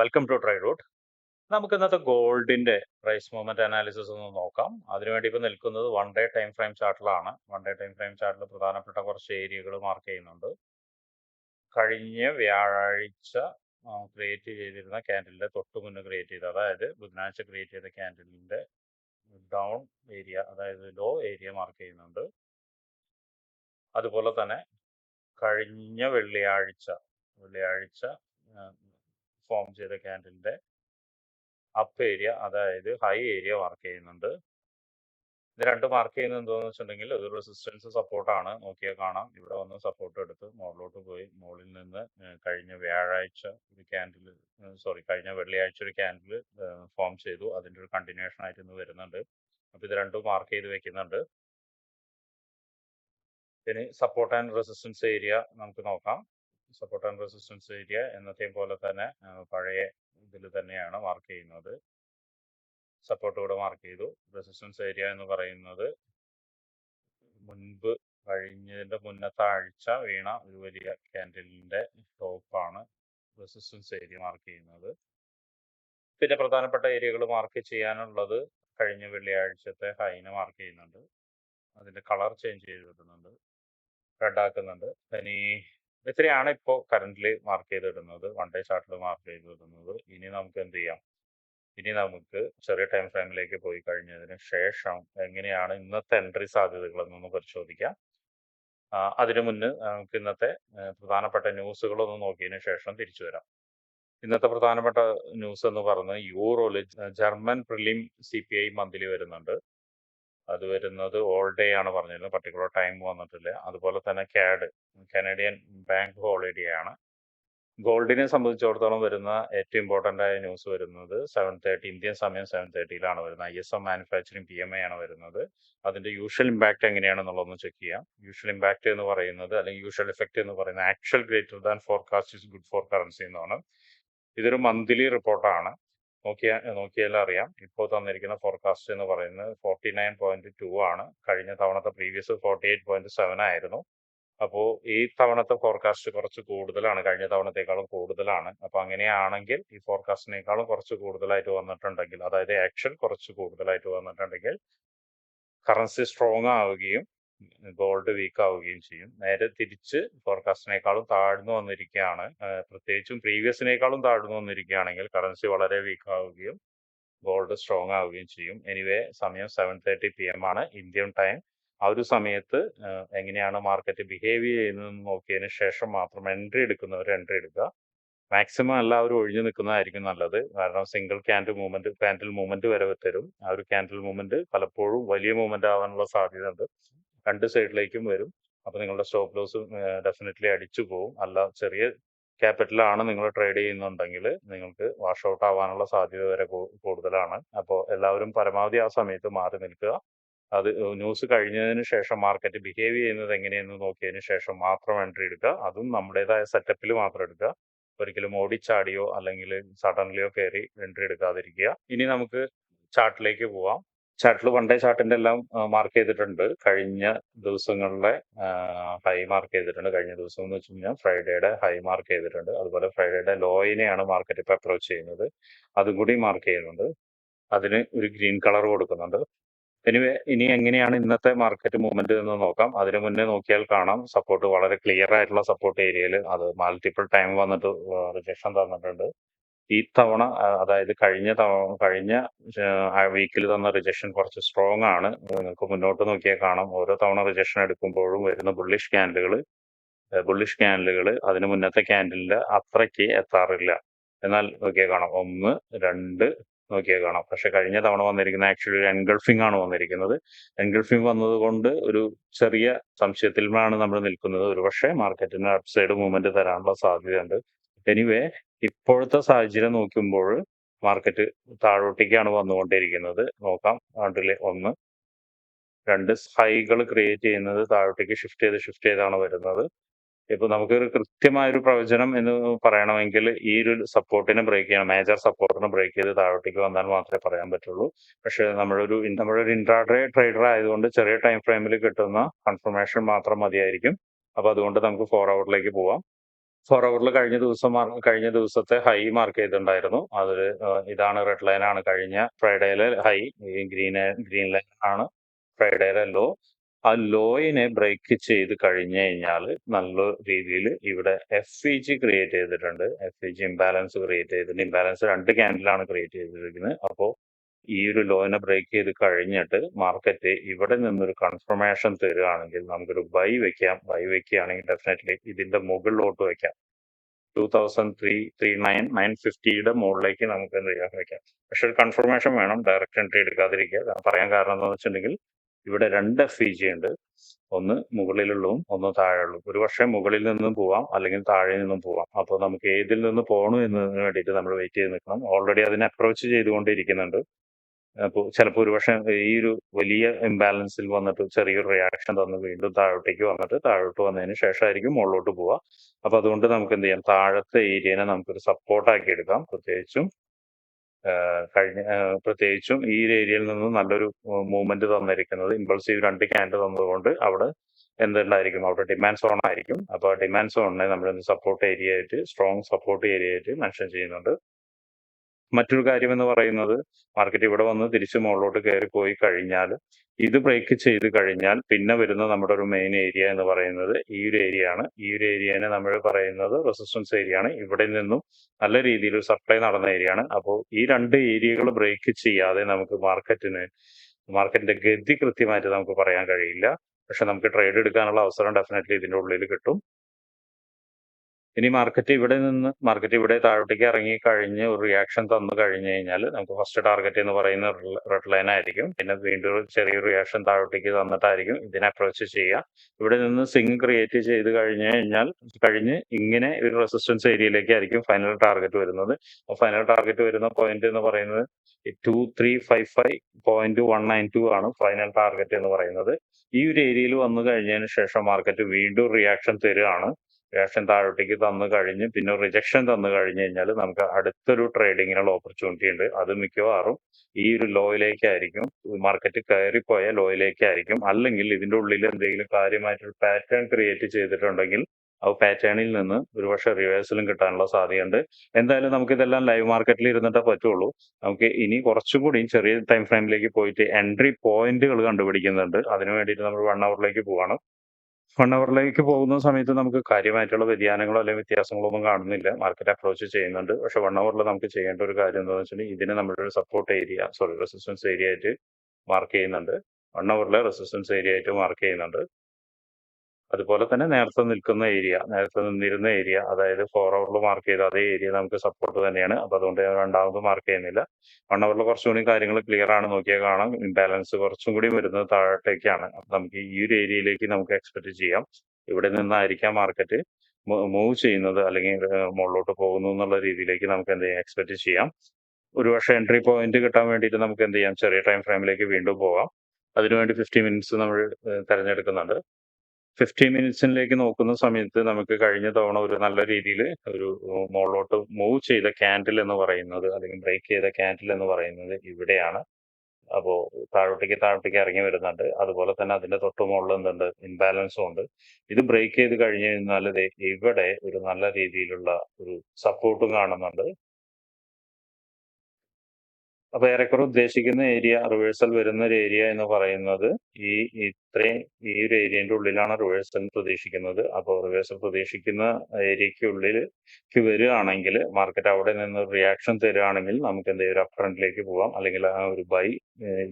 Welcome to try root നമുക്ക് ഇന്നത്തെ ഗോൾഡിന്റെ പ്രൈസ് മൂവ്മെന്റ് അനാലിസിസ് ഒന്ന് നോക്കാം. അതിനുവേണ്ടി ഇപ്പോൾ നിൽക്കുന്നത് വൺ ഡേ ടൈം ഫ്രെയിം ചാർട്ടിലാണ് വൺ ഡേ ടൈം ഫ്രെയിം ചാർട്ടിൽ പ്രധാനപ്പെട്ട കുറച്ച് ഏരിയകൾ മാർക്ക് ചെയ്യുന്നുണ്ട്. കഴിഞ്ഞ വ്യാഴാഴ്ച ക്രിയേറ്റ് ചെയ്തിരുന്ന ക്യാൻഡലിന്റെ തൊട്ട് മുന്നേ ക്രിയേറ്റ് ചെയ്ത അതായത് ബുധനാഴ്ച ക്രിയേറ്റ് ചെയ്ത ക്യാൻഡലിന്റെ ഡൗൺ ഏരിയ അതായത് ലോ ഏരിയ മാർക്ക് ചെയ്യുന്നുണ്ട്. അതുപോലെ തന്നെ കഴിഞ്ഞ വെള്ളിയാഴ്ച വെള്ളിയാഴ്ച ഫോം ചെയ്ത ക്യാൻഡിലിന്റെ അപ്പ് ഏരിയ അതായത് ഹൈ ഏരിയ വർക്ക് ചെയ്യുന്നുണ്ട്. ഇത് രണ്ട് മാർക്ക് ചെയ്യുന്നത് എന്താണെന്ന് വെച്ചിട്ടുണ്ടെങ്കിൽ ഒരു റെസിസ്റ്റൻസ് സപ്പോർട്ടാണ് നോക്കിയാൽ കാണാം. ഇവിടെ വന്ന് സപ്പോർട്ട് എടുത്ത് മുകളിലോട്ട് പോയി. മുകളിൽ നിന്ന് കഴിഞ്ഞ വ്യാഴാഴ്ച ഒരു ക്യാൻഡിൽ സോറി കഴിഞ്ഞ വെള്ളിയാഴ്ച ഒരു ക്യാൻഡിൽ ഫോം ചെയ്തു. അതിന്റെ ഒരു കണ്ടിന്യൂഷൻ ആയിട്ട് ഇന്ന് വരുന്നുണ്ട്. അപ്പൊ ഇത് രണ്ടും മാർക്ക് ചെയ്ത് വെക്കുന്നുണ്ട്. ഇനി സപ്പോർട്ട് ആൻഡ് റെസിസ്റ്റൻസ് ഏരിയ നമുക്ക് നോക്കാം. സപ്പോർട്ട് ആൻഡ് റെസിസ്റ്റൻസ് ഏരിയ എന്നത്തെയും പോലെ തന്നെ പഴയ ഇതിൽ തന്നെയാണ് മാർക്ക് ചെയ്യുന്നത്. സപ്പോർട്ട് ഇവിടെ മാർക്ക് ചെയ്തു. റെസിസ്റ്റൻസ് ഏരിയ എന്ന് പറയുന്നത് മുൻപ് കഴിഞ്ഞതിന്റെ മുന്നത്തെ ആഴ്ച വീണ ഒരു വലിയ ക്യാൻഡിലിന്റെ ടോപ്പാണ് റെസിസ്റ്റൻസ് ഏരിയ മാർക്ക് ചെയ്യുന്നത്. പിന്നെ പ്രധാനപ്പെട്ട ഏരിയകൾ മാർക്ക് ചെയ്യാനുള്ളത് കഴിഞ്ഞ വെള്ളിയാഴ്ചത്തെ ഹൈനെ മാർക്ക് ചെയ്യുന്നുണ്ട്. അതിന്റെ കളർ ചേഞ്ച് ചെയ്ത് വിടുന്നുണ്ട് റെഡ് ആക്കുന്നുണ്ട് ഇനി ഇത്രയാണ് ഇപ്പോൾ കറന്റ്ലി മാർക്ക് ചെയ്തിടുന്നത്. വൺ ഡേ ചാർട്ടിൽ മാർക്ക് ചെയ്തിടുന്നത്. ഇനി നമുക്ക് എന്ത് ചെയ്യാം? ഇനി നമുക്ക് ചെറിയ ടൈം ഫ്രെയിമിലേക്ക് പോയി കഴിഞ്ഞതിന് ശേഷം എങ്ങനെയാണ് ഇന്നത്തെ എൻട്രി സാധ്യതകൾ എന്നൊന്ന് പരിശോധിക്കാം. അതിനു മുന്ന് നമുക്ക് ഇന്നത്തെ പ്രധാനപ്പെട്ട ന്യൂസുകളൊന്ന് നോക്കിയതിനു ശേഷം തിരിച്ചു വരാം. ഇന്നത്തെ പ്രധാനപ്പെട്ട ന്യൂസ് എന്ന് പറയുന്നത് യൂറോയിൽ German prelim C P I monthly വരുന്നുണ്ട്. അത് വരുന്നത് ഓൾ ഡേ ആണ് പറഞ്ഞിരുന്നത്. പർട്ടിക്കുലർ ടൈം വന്നിട്ടില്ല. അതുപോലെ തന്നെ കാഡ് കനേഡിയൻ ബാങ്ക് ഹോളിഡേ ആണ്. ഗോൾഡിനെ സംബന്ധിച്ചിടത്തോളം വരുന്ന ഏറ്റവും ഇമ്പോർട്ടന്റ് ആയ ന്യൂസ് വരുന്നത് സെവൻ തേർട്ടി ഇന്ത്യൻ സമയം സെവൻ തേർട്ടിയിലാണ് വരുന്നത്. I S M manufacturing P M I ആണ് വരുന്നത്. അതിന്റെ യൂഷ്വൽ ഇമ്പാക്ട് എങ്ങനെയാണെന്നുള്ളതൊന്ന് ചെക്ക് ചെയ്യാം. യൂഷ്വൽ ഇമ്പാക്ട് എന്ന് പറയുന്നത് അല്ലെങ്കിൽ യൂഷ്വൽ എഫക്റ്റ് എന്ന് പറയുന്നത് actual greater than forecast is good for currency എന്നാണ്. ഇതൊരു മന്ത്ലി റിപ്പോർട്ടാണ് നോക്കിയാൽ നോക്കിയാൽ അറിയാം. ഇപ്പോൾ തന്നിരിക്കുന്ന ഫോർകാസ്റ്റ് എന്ന് പറയുന്നത് ഫോർട്ടി നയൻ പോയിന്റ് ടു ആണ്. കഴിഞ്ഞ തവണത്തെ previous forty eight point seven ആയിരുന്നു. അപ്പോൾ ഈ തവണത്തെ ഫോർകാസ്റ്റ് കുറച്ച് കൂടുതലാണ്. കഴിഞ്ഞ തവണത്തേക്കാളും കൂടുതലാണ്. അപ്പൊ അങ്ങനെയാണെങ്കിൽ ഈ ഫോർകാസ്റ്റിനേക്കാളും കുറച്ച് കൂടുതലായിട്ട് വന്നിട്ടുണ്ടെങ്കിൽ അതായത് ആക്ഷൻ കുറച്ച് കൂടുതലായിട്ട് വന്നിട്ടുണ്ടെങ്കിൽ കറൻസി സ്ട്രോങ് ആവുകയും ഗോൾഡ് വീക്ക് ആവുകയും ചെയ്യും. നേരെ തിരിച്ച് ഫോർകാസ്റ്റിനേക്കാളും താഴ്ന്നു വന്നിരിക്കുകയാണ്. പ്രത്യേകിച്ചും പ്രീവിയസിനേക്കാളും താഴ്ന്നു വന്നിരിക്കുകയാണെങ്കിൽ കറൻസി വളരെ വീക്ക് ആവുകയും ഗോൾഡ് സ്ട്രോങ് ആവുകയും ചെയ്യും. എനിവേ സമയം സെവൻ തേർട്ടി പി എം ആണ്. ഇന്ത്യൻ ടൈം ആ ഒരു സമയത്ത് എങ്ങനെയാണ് മാർക്കറ്റ് ബിഹേവ് ചെയ്യുന്നത് നോക്കിയതിന് ശേഷം മാത്രം എൻട്രി എടുക്കുന്നവർ എൻട്രി എടുക്കുക. മാക്സിമം എല്ലാവരും ഒഴിഞ്ഞു നിൽക്കുന്നതായിരിക്കും നല്ലത്. കാരണം single candle movement candle movement വരെ തരും. ആ ഒരു ക്യാൻഡിൽ മൂവ്മെന്റ് പലപ്പോഴും വലിയ മൂവ്മെന്റ് ആവാനുള്ള സാധ്യത ഉണ്ട് രണ്ട് സൈഡിലേക്കും വരും. അപ്പൊ നിങ്ങളുടെ സ്റ്റോപ്പ് ലോസ് ഡെഫിനറ്റ്ലി അടിച്ചു പോകും അല്ല ചെറിയ ക്യാപിറ്റലാണ് നിങ്ങൾ ട്രേഡ് ചെയ്യുന്നുണ്ടെങ്കിൽ നിങ്ങൾക്ക് വാഷ് ഔട്ട് ആവാനുള്ള സാധ്യത വരെ കൂടുതലാണ്. അപ്പോൾ എല്ലാവരും പരമാവധി ആ സമയത്ത് മാറി നിൽക്കുക. അത് ന്യൂസ് കഴിഞ്ഞതിന് ശേഷം മാർക്കറ്റ് ബിഹേവ് ചെയ്യുന്നത് എങ്ങനെയെന്ന് നോക്കിയതിന് ശേഷം മാത്രം എൻട്രി എടുക്കുക. അതും നമ്മുടേതായ സെറ്റപ്പിൽ മാത്രം എടുക്കുക. ഒരിക്കലും ഓടിച്ചാടിയോ അല്ലെങ്കിൽ സഡൻലിയോ കയറി എൻട്രി എടുക്കാതിരിക്കുക. ഇനി നമുക്ക് ചാർട്ടിലേക്ക് പോവാം. ചാർട്ടിൽ വൺ ഡേ ചാർട്ടിന്റെ എല്ലാം മാർക്ക് ചെയ്തിട്ടുണ്ട്. കഴിഞ്ഞ ദിവസങ്ങളിലെ ഹൈ മാർക്ക് ചെയ്തിട്ടുണ്ട്. കഴിഞ്ഞ ദിവസം എന്ന് വെച്ച് കഴിഞ്ഞാൽ ഫ്രൈഡേയുടെ ഹൈ മാർക്ക് ചെയ്തിട്ടുണ്ട്. അതുപോലെ ഫ്രൈഡേയുടെ ലോയിനെയാണ് മാർക്കറ്റ് ഇപ്പൊ അപ്രോച്ച് ചെയ്യുന്നത്. അതും കൂടി മാർക്ക് ചെയ്യുന്നുണ്ട്. അതിന് ഒരു ഗ്രീൻ കളർ കൊടുക്കുന്നുണ്ട്. എനിവേ ഇനി എങ്ങനെയാണ് ഇന്നത്തെ മാർക്കറ്റ് മൂവ്മെന്റ് എന്ന് നോക്കാം. അതിനു മുന്നേ നോക്കിയാൽ കാണാം. സപ്പോർട്ട് വളരെ ക്ലിയർ ആയിട്ടുള്ള സപ്പോർട്ട് ഏരിയയിൽ അത് മൾട്ടിപ്പിൾ ടൈം വന്നിട്ട് റിജക്ഷൻ തന്നിട്ടുണ്ട്. ഈ തവണ അതായത് കഴിഞ്ഞ തവണ കഴിഞ്ഞ വീക്കിൽ തന്ന റിജക്ഷൻ കുറച്ച് സ്ട്രോങ് ആണ്. നിങ്ങൾക്ക് മുന്നോട്ട് നോക്കിയാൽ കാണാം. ഓരോ തവണ റിജക്ഷൻ എടുക്കുമ്പോഴും വരുന്ന ബുള്ളിഷ് ക്യാൻഡലുകൾ ബുള്ളിഷ് ക്യാൻഡലുകൾ അതിന് മുന്നത്തെ ക്യാൻഡലിന്റെ അത്രയ്ക്ക് എത്താറില്ല. എന്നാൽ നോക്കിയാൽ കാണാം. ഒന്ന് രണ്ട് നോക്കിയാൽ കാണാം. പക്ഷെ കഴിഞ്ഞ തവണ വന്നിരിക്കുന്ന ആക്ച്വലി ഒരു എൻഗൾഫിംഗ് ആണ് വന്നിരിക്കുന്നത്. എൻഗൾഫിംഗ് വന്നതുകൊണ്ട് ഒരു ചെറിയ സംശയത്തിലാണ് നമ്മൾ നിൽക്കുന്നത്. ഒരുപക്ഷെ മാർക്കറ്റിന് അപ്സൈഡ് മൂവ്മെന്റ് തരാനുള്ള സാധ്യതയുണ്ട്. എനിവേ ഇപ്പോഴത്തെ സാഹചര്യം നോക്കുമ്പോൾ മാർക്കറ്റ് താഴോട്ടേക്കാണ് വന്നുകൊണ്ടിരിക്കുന്നത് നോക്കാം. കണ്ടില്ലേ ഒന്ന്. രണ്ട് ഹൈകൾ ക്രിയേറ്റ് ചെയ്യുന്നത് താഴോട്ടേക്ക് ഷിഫ്റ്റ് ചെയ്ത് ഷിഫ്റ്റ് ചെയ്താണ് വരുന്നത്. ഇപ്പൊ കൃത്യമായ ഒരു പ്രവചനം എന്ന് പറയണമെങ്കിൽ ഈ ഒരു സപ്പോർട്ടിനെ ബ്രേക്ക് ചെയ്യണം. മേജർ സപ്പോർട്ടിനെ ബ്രേക്ക് ചെയ്ത് താഴോട്ടേക്ക് വന്നാൽ മാത്രമേ പറയാൻ പറ്റുള്ളൂ. പക്ഷെ നമ്മളൊരു നമ്മളൊരു ഇൻട്രാഡേ ട്രേഡർ ആയതുകൊണ്ട് ചെറിയ ടൈം ഫ്രെയിമിൽ കിട്ടുന്ന കൺഫർമേഷൻ മാത്രം മതിയായിരിക്കും. അപ്പൊ അതുകൊണ്ട് നമുക്ക് ഫോർ അവറിലേക്ക് പോവാം. ഫോർ കഴിഞ്ഞ ദിവസം കഴിഞ്ഞ ദിവസത്തെ ഹൈ മാർക്ക് ചെയ്തിട്ടുണ്ടായിരുന്നു. അതൊരു ഇതാണ് റെഡ് ലൈൻ ആണ്. കഴിഞ്ഞ ഫ്രൈഡേയിലെ ഹൈ ഗ്രീൻ ഗ്രീൻ ലൈൻ ആണ്. ഫ്രൈഡേയിലെ ലോ. ആ ലോയിനെ ബ്രേക്ക് ചെയ്ത് കഴിഞ്ഞു കഴിഞ്ഞാൽ നല്ല രീതിയിൽ ഇവിടെ എഫ് ഇ ജി ക്രിയേറ്റ് ചെയ്തിട്ടുണ്ട്. F E G imbalance create ചെയ്തിട്ടുണ്ട്. ഇംബാലൻസ് രണ്ട് ക്യാൻഡിലാണ് ക്രിയേറ്റ് ചെയ്തിരിക്കുന്നത്. അപ്പോൾ ഈ ഒരു ലോനെ ബ്രേക്ക് ചെയ്ത് കഴിഞ്ഞിട്ട് മാർക്കറ്റ് ഇവിടെ നിന്നൊരു കൺഫർമേഷൻ തരികയാണെങ്കിൽ നമുക്കൊരു ബൈ വെക്കാം. ബൈ വെക്കുകയാണെങ്കിൽ ഡെഫിനറ്റ്ലി ഇതിന്റെ മുകളിലോട്ട് വെക്കാം. Two thousand three three nine nine ഫിഫ്റ്റിയുടെ മുകളിലേക്ക് നമുക്ക് എന്ത് ചെയ്യാൻ വെക്കാം. പക്ഷെ ഒരു കൺഫർമേഷൻ വേണം. ഡയറക്റ്റ് എൻട്രി എടുക്കാതിരിക്കുക. പറയാൻ കാരണം എന്താണെന്ന് വെച്ചിട്ടുണ്ടെങ്കിൽ ഇവിടെ രണ്ട് എഫ് ഇ ജി ഉണ്ട്. ഒന്ന് മുകളിലുള്ളതും ഒന്ന് താഴെയുള്ളതും. ഒരു പക്ഷേ മുകളിൽ നിന്നും പോവാം അല്ലെങ്കിൽ താഴെ നിന്നും പോവാം. അപ്പോൾ നമുക്ക് ഏതിൽ നിന്ന് പോകണം എന്നതിന് വേണ്ടിയിട്ട് നമ്മൾ വെയിറ്റ് ചെയ്ത് നിൽക്കണം. ഓൾറെഡി അതിനെ അപ്രോച്ച് ചെയ്തുകൊണ്ടിരിക്കുന്നുണ്ട്. അപ്പോൾ ചിലപ്പോൾ ഒരുപക്ഷെ ഈ ഒരു വലിയ ഇംബാലൻസിൽ വന്നിട്ട് ചെറിയൊരു റിയാക്ഷൻ തന്ന് വീണ്ടും താഴോട്ടേക്ക് വന്നിട്ട് താഴോട്ട് വന്നതിന് ശേഷമായിരിക്കും മുകളിലോട്ട് പോവുക. അപ്പൊ അതുകൊണ്ട് നമുക്ക് എന്ത് ചെയ്യാം? താഴത്തെ ഏരിയനെ നമുക്കൊരു സപ്പോർട്ടാക്കി എടുക്കാം. പ്രത്യേകിച്ചും കഴിഞ്ഞ പ്രത്യേകിച്ചും ഈ ഒരു ഏരിയയിൽ നിന്ന് നല്ലൊരു മൂവ്മെന്റ് തന്നിരിക്കുന്നത് ഇമ്പൾസീവ് രണ്ട് ക്യാൻഡ് തന്നതുകൊണ്ട് അവിടെ എന്തുണ്ടായിരിക്കും? അവിടെ ഡിമാൻഡ് സോൺ ആയിരിക്കും. അപ്പൊ ഡിമാൻഡ് സോണിനെ നമ്മൾ സപ്പോർട്ട് ഏരിയ ആയിട്ട് സ്ട്രോങ് സപ്പോർട്ട് ഏരിയ ആയിട്ട് മെൻഷൻ ചെയ്യുന്നുണ്ട്. മറ്റൊരു കാര്യം എന്ന് പറയുന്നത് മാർക്കറ്റ് ഇവിടെ വന്ന് തിരിച്ച് മുകളിലോട്ട് കയറി പോയി കഴിഞ്ഞാൽ ഇത് ബ്രേക്ക് ചെയ്ത് കഴിഞ്ഞാൽ പിന്നെ വരുന്ന നമ്മുടെ ഒരു മെയിൻ ഏരിയ എന്ന് പറയുന്നത് ഈ ഒരു ഏരിയ ആണ്. ഈ ഒരു ഏരിയനെ നമ്മൾ പറയുന്നത് റെസിസ്റ്റൻസ് ഏരിയ ആണ്. ഇവിടെ നിന്നും നല്ല രീതിയിൽ സപ്ലൈ നടന്ന ഏരിയ ആണ്. അപ്പോൾ ഈ രണ്ട് ഏരിയകൾ ബ്രേക്ക് ചെയ്യാതെ നമുക്ക് മാർക്കറ്റിന് മാർക്കറ്റിന്റെ ഗതി കൃത്യമായിട്ട് നമുക്ക് പറയാൻ കഴിയില്ല. പക്ഷെ നമുക്ക് ട്രേഡ് എടുക്കാനുള്ള അവസരം ഡെഫിനറ്റ്ലി ഇതിന്റെ ഉള്ളിൽ കിട്ടും. ഇനി മാർക്കറ്റ് ഇവിടെ നിന്ന് മാർക്കറ്റ് ഇവിടെ താഴോട്ടേക്ക് ഇറങ്ങി കഴിഞ്ഞ് ഒരു റിയാക്ഷൻ തന്നു കഴിഞ്ഞു കഴിഞ്ഞാൽ നമുക്ക് ഫസ്റ്റ് ടാർഗറ്റ് എന്ന് പറയുന്ന റെഡ് ലൈൻ ആയിരിക്കും. പിന്നെ വീണ്ടും ഒരു ചെറിയ റിയാക്ഷൻ താഴോട്ടേക്ക് തന്നിട്ടായിരിക്കും ഇതിനെ അപ്രോച്ച് ചെയ്യുക. ഇവിടെ നിന്ന് സിങ് ക്രിയേറ്റ് ചെയ്ത് കഴിഞ്ഞു കഴിഞ്ഞാൽ കഴിഞ്ഞ് ഇങ്ങനെ ഒരു റെസിസ്റ്റൻസ് ഏരിയയിലേക്ക് ആയിരിക്കും ഫൈനൽ ടാർഗറ്റ് വരുന്നത്. ഫൈനൽ ടാർഗറ്റ് വരുന്ന പോയിന്റ് എന്ന് പറയുന്നത് two three five five point one nine two ആണ് ഫൈനൽ ടാർഗറ്റ് എന്ന് പറയുന്നത്. ഈ ഒരു ഏരിയയിൽ വന്നു കഴിഞ്ഞതിന് ശേഷം മാർക്കറ്റ് വീണ്ടും റിയാക്ഷൻ തരികയാണ്. റിയാക്ഷൻ താഴോട്ടേക്ക് തന്നു കഴിഞ്ഞ് പിന്നെ റിജക്ഷൻ തന്നു കഴിഞ്ഞു കഴിഞ്ഞാൽ നമുക്ക് അടുത്തൊരു ട്രേഡിങ്ങിനുള്ള ഓപ്പർച്യൂണിറ്റി ഉണ്ട്. അത് മിക്കവാറും ഈ ഒരു ലോയിലേക്കായിരിക്കും. മാർക്കറ്റ് കയറിപ്പോയ ലോയിലേക്കായിരിക്കും. അല്ലെങ്കിൽ ഇതിന്റെ ഉള്ളിൽ എന്തെങ്കിലും കാര്യമായിട്ടൊരു പാറ്റേൺ ക്രിയേറ്റ് ചെയ്തിട്ടുണ്ടെങ്കിൽ ആ പാറ്റേണിൽ നിന്ന് ഒരുപക്ഷെ റിവേഴ്സലും കിട്ടാനുള്ള സാധ്യതയുണ്ട്. എന്തായാലും നമുക്ക് ഇതെല്ലാം ലൈവ് മാർക്കറ്റിൽ ഇരുന്നിട്ടേ പറ്റുള്ളൂ. നമുക്ക് ഇനി കുറച്ചും കൂടി ചെറിയ ടൈം ഫ്രെയിമിലേക്ക് പോയിട്ട് എൻട്രി പോയിന്റുകൾ കണ്ടുപിടിക്കുന്നുണ്ട്. അതിനു വേണ്ടിയിട്ട് നമ്മൾ വൺ അവറിലേക്ക് പോവാണ് അവറിലേക്ക് പോകുന്ന സമയത്ത് നമുക്ക് കാര്യമായിട്ടുള്ള വ്യതിയാനങ്ങളോ അല്ലെങ്കിൽ വ്യത്യാസങ്ങളോ ഒന്നും കാണുന്നില്ല. മാർക്കറ്റ് അപ്രോച്ച് ചെയ്യുന്നുണ്ട്. പക്ഷെ വൺ അവറിൽ നമുക്ക് ചെയ്യേണ്ട ഒരു കാര്യം എന്താണെന്ന് വെച്ചിട്ടുണ്ടെങ്കിൽ ഇതിനെ ഒരു support area sorry resistance area ആയിട്ട് മാർക്ക് ചെയ്യുന്നുണ്ട്. വൺ അവറിലെ റെസിസ്റ്റൻസ് ഏരിയ ആയിട്ട് മാർക്ക് ചെയ്യുന്നുണ്ട്. അതുപോലെ തന്നെ നേരത്തെ നിൽക്കുന്ന ഏരിയ നേരത്തെ നിന്നിരുന്ന ഏരിയ അതായത് ഫോർ അവറിൽ മാർക്ക് ചെയ്ത അതേ ഏരിയ നമുക്ക് സപ്പോർട്ട് തന്നെയാണ്. അപ്പൊ അതുകൊണ്ട് ഞാൻ രണ്ടാമത് മാർക്ക് ചെയ്യുന്നില്ല. വൺ അവറിൽ കുറച്ചുകൂടി കാര്യങ്ങൾ ക്ലിയർ ആണ്. നോക്കിയാൽ കാണാം. ഇംബാലൻസ് കുറച്ചും കൂടി വരുന്നത് താഴോട്ടേക്കാണ്. അപ്പൊ നമുക്ക് ഈ ഒരു ഏരിയയിലേക്ക് നമുക്ക് എക്സ്പെക്ട് ചെയ്യാം. ഇവിടെ നിന്നായിരിക്കാം മാർക്കറ്റ് മൂവ് ചെയ്യുന്നത് അല്ലെങ്കിൽ മുകളിലോട്ട് പോകുന്നു എന്നുള്ള രീതിയിലേക്ക് നമുക്ക് എന്ത് ചെയ്യാം? എക്സ്പെക്ട് ചെയ്യാം. ഒരുപക്ഷെ എൻട്രി പോയിന്റ് കിട്ടാൻ വേണ്ടിയിട്ട് നമുക്ക് എന്ത് ചെയ്യാം? ചെറിയ ടൈം ഫ്രെയിമിലേക്ക് വീണ്ടും പോകാം. അതിനുവേണ്ടി ഫിഫ്റ്റി മിനിറ്റ്സ് നമ്മൾ തിരഞ്ഞെടുക്കുന്നുണ്ട്. ഫിഫ്റ്റി മിനിറ്റ്സിലേക്ക് നോക്കുന്ന സമയത്ത് നമുക്ക് കഴിഞ്ഞ തവണ ഒരു നല്ല രീതിയിൽ ഒരു മോളോട്ട് മൂവ് ചെയ്ത ക്യാൻഡിൽ എന്ന് പറയുന്നത് അല്ലെങ്കിൽ ബ്രേക്ക് ചെയ്ത ക്യാൻഡിൽ എന്ന് പറയുന്നത് ഇവിടെയാണ്. അപ്പോൾ താഴോട്ടേക്ക് താഴോട്ടേക്ക് ഇറങ്ങി വരുന്നുണ്ട്. അതുപോലെ തന്നെ അതിന്റെ തൊട്ട് മുകളിൽ എന്തുണ്ട്? ഇംബാലൻസും ഉണ്ട്. ഇത് ബ്രേക്ക് ചെയ്ത് കഴിഞ്ഞു കഴിഞ്ഞാൽ ഇവിടെ ഒരു നല്ല രീതിയിലുള്ള ഒരു സപ്പോർട്ടും കാണുന്നുണ്ട്. അപ്പൊ ഏറെക്കുറെ ഉദ്ദേശിക്കുന്ന ഏരിയ റിവേഴ്സൽ വരുന്ന ഒരു ഏരിയ എന്ന് പറയുന്നത് ഈ ഇത്രയും ഈ ഒരു ഏരിയന്റെ ഉള്ളിലാണ് റിവേഴ്സൽ പ്രതീക്ഷിക്കുന്നത്. അപ്പോൾ റിവേഴ്സൽ പ്രതീക്ഷിക്കുന്ന ഏരിയക്കുള്ളിൽ വരികയാണെങ്കിൽ മാർക്കറ്റ് അവിടെ നിന്ന് റിയാക്ഷൻ തരികയാണെങ്കിൽ നമുക്ക് എന്തെങ്കിലും ഒരു അപ്രണ്ടിലേക്ക് പോവാം. അല്ലെങ്കിൽ ആ ഒരു ബൈ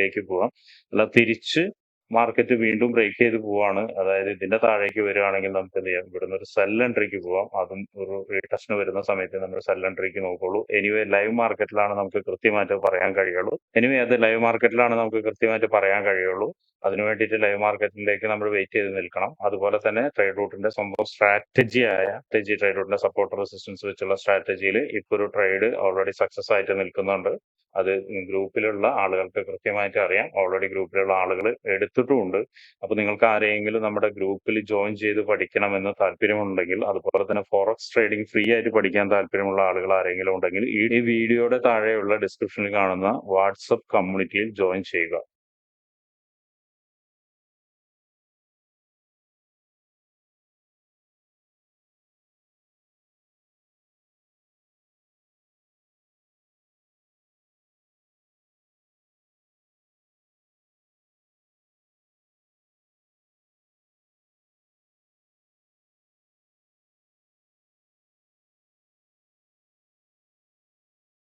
ലേക്ക് പോവാം. അല്ല തിരിച്ച് മാർക്കറ്റ് വീണ്ടും ബ്രേക്ക് ചെയ്ത് പോവാണ്. അതായത് ഇതിന്റെ താഴേക്ക് വരികയാണെങ്കിൽ നമുക്ക് എന്ത് ചെയ്യാം? ഇവിടുന്ന് ഒരു സെൽ എൻട്രിക്ക് പോവാം. അതും ഒരു റീടെസ്റ്റിന് വരുന്ന സമയത്ത് നമ്മൾ സെൽ എൻട്രിക്ക് നോക്കുള്ളൂ. എനിവേ ലൈവ് മാർക്കറ്റിലാണ് നമുക്ക് കൃത്യമായിട്ട് പറയാൻ കഴിയുള്ളൂ. എനിവേ അത് ലൈവ് മാർക്കറ്റിലാണ് നമുക്ക് കൃത്യമായിട്ട് പറയാൻ കഴിയുള്ളൂ. അതിനു വേണ്ടിയിട്ട് ലൈവ് മാർക്കറ്റിലേക്ക് നമ്മൾ വെയിറ്റ് ചെയ്ത് നിൽക്കണം. അതുപോലെ തന്നെ ട്രേഡ് റൂട്ടിന്റെ സംഭവം സ്ട്രാറ്റജി ആയ സ്ട്രാറ്റജി ട്രേഡ് റൂട്ടിന്റെ സപ്പോർട്ട് റെസിസ്റ്റൻസ് വെച്ചുള്ള സ്ട്രാറ്റജിയിൽ ഇപ്പോൾ ഒരു ട്രേഡ് ഓൾറെഡി സക്സസ് ആയിട്ട് നിൽക്കുന്നുണ്ട്. അത് ഗ്രൂപ്പിലുള്ള ആളുകൾക്ക് കൃത്യമായിട്ട് അറിയാം. ഓൾറെഡി ഗ്രൂപ്പിലുള്ള ആളുകൾ എടുത്തിട്ടുമുണ്ട്. അപ്പൊ നിങ്ങൾക്ക് ആരെങ്കിലും നമ്മുടെ ഗ്രൂപ്പിൽ ജോയിൻ ചെയ്ത് പഠിക്കണമെന്ന് താല്പര്യമുണ്ടെങ്കിൽ അതുപോലെ തന്നെ ഫോറക്സ് ട്രേഡിംഗ് ഫ്രീ ആയിട്ട് പഠിക്കാൻ താല്പര്യമുള്ള ആളുകൾ ആരെങ്കിലും ഉണ്ടെങ്കിൽ ഈ വീഡിയോയുടെ താഴെയുള്ള ഡിസ്ക്രിപ്ഷനിൽ കാണുന്ന വാട്സപ്പ് കമ്മ്യൂണിറ്റിയിൽ ജോയിൻ ചെയ്യുക.